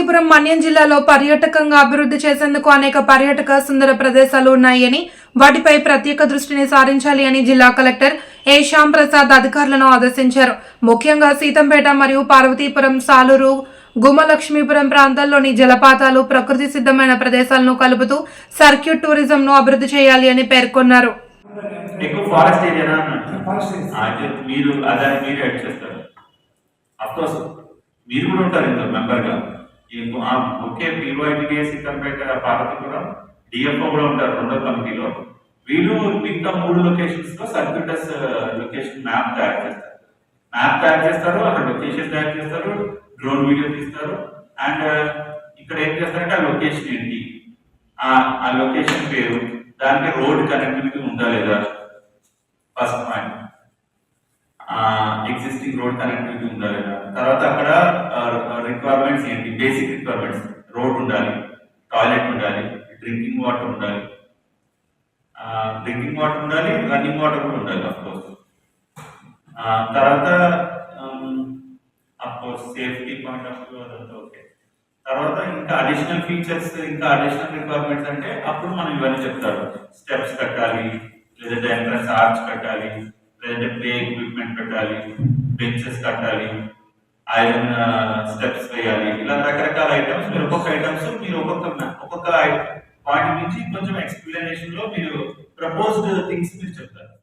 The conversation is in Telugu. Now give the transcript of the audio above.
పార్వతీపురం మన్యం జిల్లాలో పర్యాటకంగా అభివృద్ధి చేసేందుకు అనేక పర్యాటక సుందర ప్రదేశాలు ఉన్నాయని వాటిపై ప్రత్యేక దృష్టిని సారించాలి అని జిల్లా కలెక్టర్ ఏ శ్యామ్ ప్రసాద్ అధికారులను ఆదేశించారు. ముఖ్యంగా సీతంపేట మరియు పార్వతీపురం సాలూరు గుమలక్ష్మీపురం ప్రాంతాల్లోని జలపాతాలు ప్రకృతి సిద్ధమైన ప్రదేశాలను కలుపుతూ సర్క్యూట్ టూరిజంను అభివృద్ధి చేయాలి అని పేర్కొన్నారు. ఎక్కువ ఫారెస్ట్ ఏరియానా మీరు అఫ్కోర్స్ కూడా ఉంటారు ఇందులో మెంబర్గా ఈ- ఆ ఒకే పీవైటీడీఎస్ భారత్ కూడా డిఎఫ్ఓ కూడా ఉంటారు రెండో కమిటీలో. వీళ్ళు మిగతా మూడు లొకేషన్స్లో సర్క్యూటస్ లొకేషన్ మ్యాప్ తయారు చేస్తారు. మ్యాప్ తయారు చేస్తారు అక్కడ లొకేషన్ తయారు చేస్తారు డ్రోన్ వీడియో తీస్తారు. అండ్ ఇక్కడ ఏం చేస్తారంటే ఆ లొకేషన్ ఏంటి? ఆ ఆ లొకేషన్ పేరు దానికి రోడ్ కనెక్టివిటీ ఉందా లేదా? First point existing road connectivity ఉందా లేదా? తర్వాత అక్కడ రిక్వైర్మెంట్స్ ఏంటి? బేసిక్ రిక్వైర్మెంట్స్ రోడ్ ఉండాలి టాయిలెట్ ఉండాలి డ్రింకింగ్ వాటర్ ఉండాలి. డ్రింకింగ్ వాటర్ ఉండాలి రన్నింగ్ వాటర్ కూడా ఉండాలి అఫ్ కోర్స్ తర్వాత of course safety point of view అదంతా ఓకే తర్వాత ఇంకా అడిషనల్ ఫీచర్స్ ఇంకా అడిషనల్ రిక్వైర్మెంట్స్ అంటే అప్పుడు మనం ఇవన్నీ చెప్తారు. స్టెప్స్ కట్టాలి లేదంటే ఎంట్రన్స్ ఆర్చ్ కట్టాలి లేదంటే ప్లే ఎక్విప్మెంట్ పెట్టాలి బెంచెస్ కట్టాలి ఐరన్ స్టెప్స్ వేయాలి ఇలా రకరకాల ఐటమ్స్ మీరు ఒక్కొక్క ఐటమ్స్ మీరు ఒక్కొక్క ఒక్కొక్క పాయింట్ నుంచి కొంచెం ఎక్స్ప్లెనేషన్లో మీరు ప్రపోజ్డ్ థింగ్స్ మీరు చెప్తారు.